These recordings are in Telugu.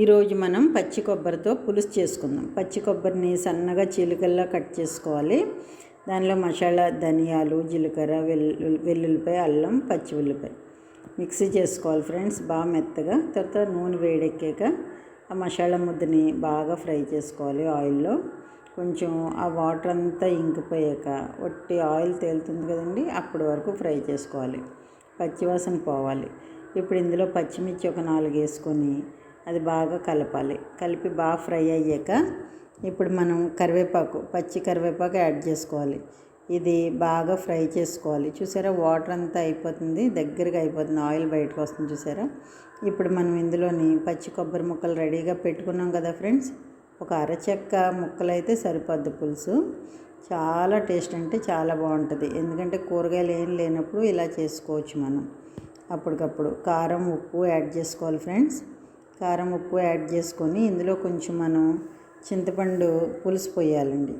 ఈరోజు మనం పచ్చి కొబ్బరితో పులుసు చేసుకుందాం. పచ్చి కొబ్బరిని సన్నగా చీలికల్లా కట్ చేసుకోవాలి. దానిలో మసాలా ధనియాలు జీలకర్ర వెల్లు వెల్లుల్లిపాయ అల్లం పచ్చి ఉల్లిపాయ మిక్సీ చేసుకోవాలి ఫ్రెండ్స్. బాగా మెత్తగా తర్వాత నూనె వేడెక్కాక ఆ మసాలా ముద్దని బాగా ఫ్రై చేసుకోవాలి ఆయిల్లో. కొంచెం ఆ వాటర్ అంతా ఇంకిపోయాక ఒట్టి ఆయిల్ తేలుతుంది కదండి అప్పటి వరకు ఫ్రై చేసుకోవాలి. పచ్చివాసన పోవాలి. ఇప్పుడు ఇందులో పచ్చిమిర్చి ఒక నాలుగు వేసుకొని అది బాగా కలపాలి. కలిపి బాగా ఫ్రై అయ్యాక ఇప్పుడు మనం కరివేపాకు పచ్చి కరివేపాకు యాడ్ చేసుకోవాలి. ఇది బాగా ఫ్రై చేసుకోవాలి. చూసారా? వాటర్ అంతా అయిపోతుంది. దగ్గరగా అయిపోతుంది. ఆయిల్ బయటకు వస్తుంది చూసారా? ఇప్పుడు మనం ఇందులోని పచ్చి కొబ్బరి ముక్కలు రెడీగా పెట్టుకున్నాం కదా ఫ్రెండ్స్? ఒక అరచెక్క ముక్కలు అయితే సరిపోద్ది పులుసు. చాలా టేస్ట్ అంటే చాలా బాగుంటుంది. ఎందుకంటే కూరగాయలు ఏం లేనప్పుడు ఇలా చేసుకోవచ్చు మనం. అప్పటికప్పుడు కారం ఉప్పు యాడ్ చేసుకోవాలి ఫ్రెండ్స్. కారం ఉప్పు యాడ్ చేసుకొని ఇందులో కొంచెం మనం చింతపండు పులుసు పోయాలండి.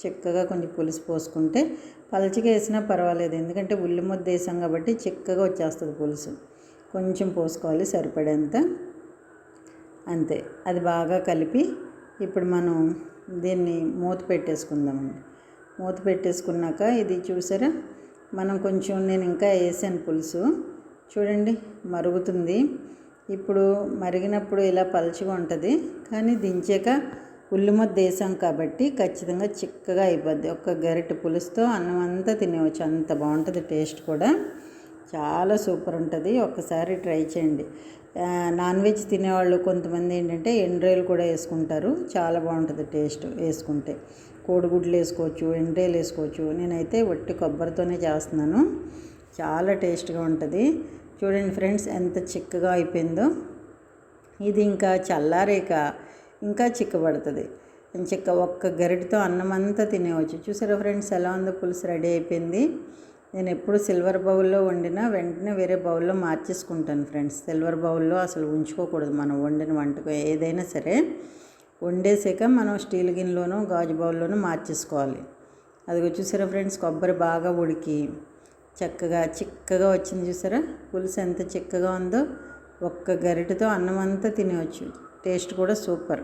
చిక్కగా కొంచెం పులుసు పోసుకుంటే పలచగా వేసినా పర్వాలేదు. ఎందుకంటే ఉల్లి ముద్ద వేసాం కాబట్టి చిక్కగా వచ్చేస్తుంది పులుసు. కొంచెం పోసుకోవాలి సరిపడేంత. అంతే. అది బాగా కలిపి ఇప్పుడు మనం దీన్ని మూత పెట్టేసుకుందామండి. మూత పెట్టేసుకున్నాక ఇది చూసారా? మనం కొంచెం నేను ఇంకా వేసాను పులుసు. చూడండి మరుగుతుంది. ఇప్పుడు మరిగినప్పుడు ఇలా పలుచగా ఉంటుంది కానీ దించాక ఉల్లిముద్ద వేసాం కాబట్టి ఖచ్చితంగా చిక్కగా అయిపోద్ది. ఒక్క గరిటె పులుసుతో అన్నం అంతా తినేవచ్చు అంత బాగుంటుంది టేస్ట్ కూడా. చాలా సూపర్ ఉంటుంది ఒక్కసారి ట్రై చేయండి. నాన్ వెజ్ తినేవాళ్ళు కొంతమంది ఏంటంటే ఎండ్రాయిలు కూడా వేసుకుంటారు చాలా బాగుంటుంది టేస్ట్ వేసుకుంటే. కోడిగుడ్లు వేసుకోవచ్చు ఎండ్రాయిలు వేసుకోవచ్చు. నేనైతే వట్టి కొబ్బరితోనే చేస్తున్నాను చాలా టేస్ట్గా ఉంటుంది. చూడండి ఫ్రెండ్స్ ఎంత చిక్కగా అయిపోయిందో. ఇది ఇంకా చల్లారేక ఇంకా చిక్కబడుతుంది. చిక్క ఒక్క గరిటతో అన్నం అంతా తినేవచ్చు. చూసారా ఫ్రెండ్స్ ఎలా ఉందో పులుసు రెడీ అయిపోయింది. నేను ఎప్పుడు సిల్వర్ బౌల్లో వండినా వెంటనే వేరే బౌల్లో మార్చేసుకుంటాను ఫ్రెండ్స్. సిల్వర్ బౌల్లో అసలు ఉంచుకోకూడదు మనం వండిన వంటకం ఏదైనా సరే. వండేసాక మనం స్టీల్ గిన్నెలోనూ గాజు బౌల్లోనూ మార్చేసుకోవాలి. అది చూసారా ఫ్రెండ్స్ కొబ్బరి బాగా ఉడికి చక్కగా చిక్కగా వచ్చింది చూసారా? పులుసు ఎంత చిక్కగా ఉందో ఒక్క గరిటెతో అన్నం అంతా తినవచ్చు. టేస్ట్ కూడా సూపర్.